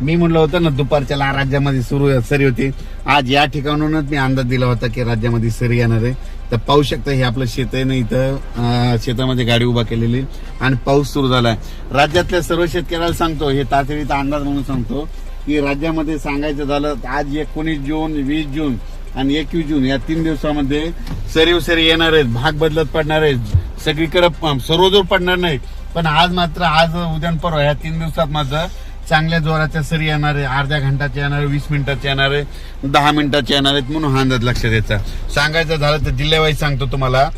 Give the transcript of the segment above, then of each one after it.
मी म्हणलं होतं ना दुपारच्या ला- राज्यामध्ये सुरू सरी होती. आज या ठिकाणूनच मी अंदाज दिला होता की राज्यामध्ये सरी येणार आहे. तर पाहू शकता हे आपलं शेत आहे ना इथं. शेतामध्ये गाडी उभा केलेली आणि पाऊस सुरू झालाय. राज्यातल्या सर्व शेतकऱ्याला सांगतो हे तातडीचा अंदाज म्हणून सांगतो की राज्यामध्ये सांगायचं झालं तर आज एकोणीस जून वीस जून आणि एकवीस जून या तीन दिवसामध्ये सरीव सरी येणार आहेत भाग बदलत पडणार आहेत. सगळीकडे प- सर्वजोर पडणार नाही पण आज मात्र आज उद्यान परवा या तीन दिवसात मात्र चांगल्या जोराच्या सरी येणार आहे अर्ध्या घंटाचे येणार आहे वीस मिनिटाचे येणार आहे दहा मिनिटाचे येणार आहेत म्हणून हा अंदाज लक्षात द्यायचा सांगायचं झालं तर जिल्ह्यावाईज सांगतो तुम्हाला.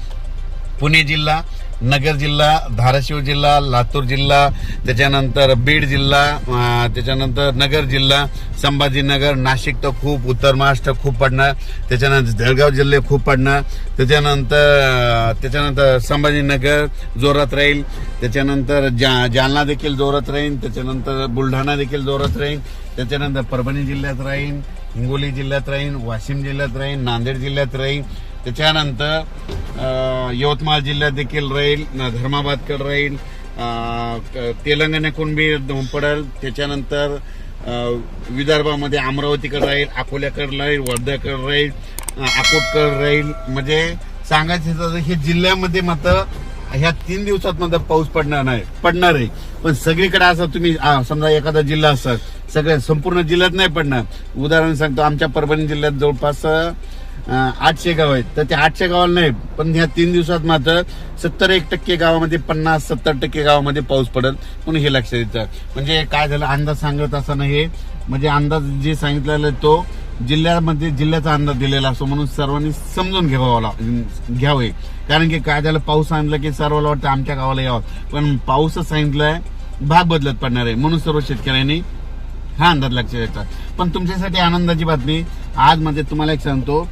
पुणे जिल्हा नगर जिल्हा धाराशिव जिल्हा लातूर जिल्हा त्याच्यानंतर बीड जिल्हा त्याच्यानंतर नगर जिल्हा संभाजीनगर नाशिक तर खूप उत्तर महाराष्ट्र खूप पडणार त्याच्यानंतर जळगाव जिल्हे खूप पडणार त्याच्यानंतर त्याच्यानंतर संभाजीनगर जोरात राहील त्याच्यानंतर जा जालना देखील जोरात राहील त्याच्यानंतर बुलढाणा देखील जोरात राहील त्याच्यानंतर परभणी जिल्ह्यात राहील हिंगोली जिल्ह्यात राहील वाशिम जिल्ह्यात राहील नांदेड जिल्ह्यात राहील त्याच्यानंतर यवतमाळ जिल्ह्यात देखील राहील न- धर्माबादकडे राहील क- तेलंगणाकडून बी पडेल त्याच्यानंतर विदर्भामध्ये अमरावतीकडे राहील अकोल्याकडे राहील वर्ध्याकडे राहील अकोटकडे राहील. म्हणजे सांगायचं हे जिल्ह्यामध्ये मात्र ह्या तीन दिवसात मात्र पाऊस पडणार नाही पडणार आहे. पण सगळीकडे असं तुम्ही समजा एखादा जिल्हा असत सगळ्या संपूर्ण जिल्ह्यात नाही पडणार. उदाहरण सांगतो आमच्या परभणी जिल्ह्यात जवळपास आठशे गाव आहेत. तर ते आठशे गावाला नाही पण ह्या तीन दिवसात मात्र सत्तर एक टक्के गावामध्ये पन्नास सत्तर टक्के गावामध्ये पाऊस पडेल. म्हणून हे लक्षात येतं. म्हणजे काय झालं अंदाज सांगत असताना हे म्हणजे अंदाज जे सांगितलेला आहे तो जिल्ह्यामध्ये जिल्ह्याचा अंदाज दिलेला असतो. म्हणून सर्वांनी समजून घ्यावा घ्यावे. कारण की काय झालं पाऊस सांगितलं की सर्वाला वाटतं आमच्या गावाला यावं. पण पाऊसच सांगितलंय भाग बदलत पडणार आहे. म्हणून सर्व शेतकऱ्यांनी हा अंदाज लक्षात देतात पण तुमच्यासाठी आनंदाची बातमी आज म्हणजे तुम्हाला एक सांगतो.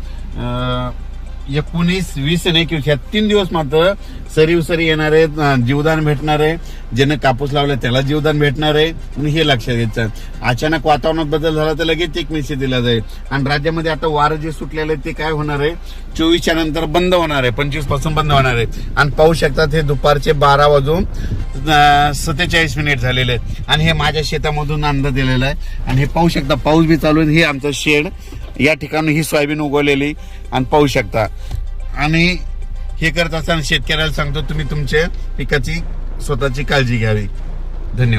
एकोणीस वीस आणि एकवीस ह्या तीन दिवस मात्र सरी उसरी येणार आहेत जीवदान भेटणार आहे. ज्यानं कापूस लावला त्याला जीवदान भेटणार आहे. म्हणून हे लक्षात घ्यायचं अचानक वातावरणात बदल झाला तर लगेच एक मेसेज दिला जाईल. आणि राज्यामध्ये आता वारं जे सुटलेलं आहे ते काय होणार आहे? चोवीसच्या नंतर बंद होणार आहे. पंचवीसपासून बंद होणार आहे. आणि पाहू शकतात हे दुपारचे बारा वाजून सत्तेचाळीस मिनिट झालेले आहेत. आणि हे माझ्या शेतामधून अंदाज दिलेला आहे. आणि हे पाहू शकता पाऊस बी चालू आहे. हे आमचं शेड. या ठिकाणी ही सोयाबीन उगवलेली आणि पाहू शकता. आणि हे करत असताना शेतकऱ्याला सांगतो तुम्ही तुमच्या पिकाची स्वतःची काळजी घ्यावी. धन्यवाद.